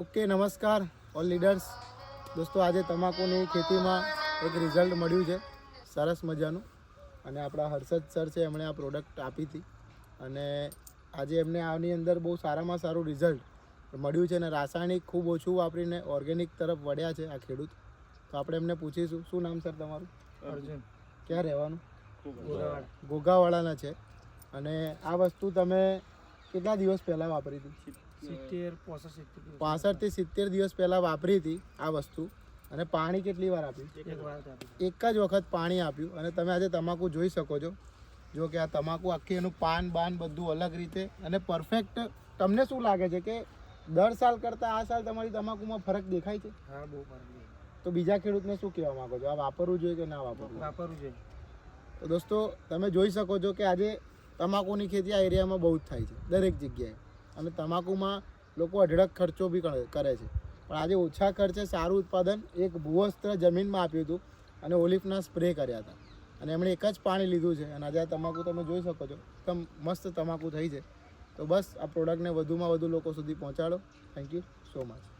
Okay નમસ્કાર all leaders દોસ્તો આજે તમાકુની ખેતીમાં એક રિઝલ્ટ મળ્યું છે. સરસ મજાનું. અને આપણા હર્ષદ સર છે એમણે આ પ્રોડક્ટ આપી હતી. અને આજે એમને આની અંદર બહુ સારામાં સારું રિઝલ્ટ મળ્યું છે અને રાસાયણિક ખૂબ ઓછું વાપરીને ઓર્ગેનિક તરફ વળ્યા છે આ ખેડૂત. તો આપણે એમને પૂછીશું. શું નામ સર તમારું? અર્જુન. ક્યાં રહેવાનું? ઘોઘાવાળાના છે. અને આ વસ્તુ તમે કેટલા દિવસ પહેલાં વાપરી હતી? સિત્તેર પોસઠ પાસઠથી સિત્તેર દિવસ પહેલાં વાપરી હતી આ વસ્તુ. અને પાણી કેટલી વાર આપ્યું. એક જ વખત પાણી આપ્યું. અને તમે આજે તમાકુ જોઈ શકો છો. જો કે આ તમાકુ આખી એનું પાન બાન બધું અલગ રીતે. અને પરફેક્ટ તમને શું લાગે છે કે દર સાલ કરતાં આ સાલ તમારી તમાકુમાં ફરક દેખાય છે? હા બહુ ફરક તો બીજા ખેડૂતને શું કહેવા માંગો છો? આ વાપરવું જોઈએ કે ના વાપરવું? વાપરવું જોઈએ. તો દોસ્તો તમે જોઈ શકો છો કે આજે તમાકુની ખેતી આ એરિયામાં બહુ જ થાય છે. દરેક જગ્યાએ. અને તમાકુમાં લોકો અઢળક ખર્ચો બી કરે છે. પણ આજે ઓછા ખર્ચે સારું ઉત્પાદન એક ભૂવસ્ત્ર જમીનમાં આપ્યું હતું અને ઓલિફના સ્પ્રે કર્યા હતા. અને એમણે એક જ પાણી લીધું છે. અને આજે આ તમાકુ તમે જોઈ શકો છો. એકદમ મસ્ત તમાકુ થઈ છે. તો બસ આ પ્રોડક્ટને વધુમાં વધુ લોકો સુધી પહોંચાડો. Thank you so much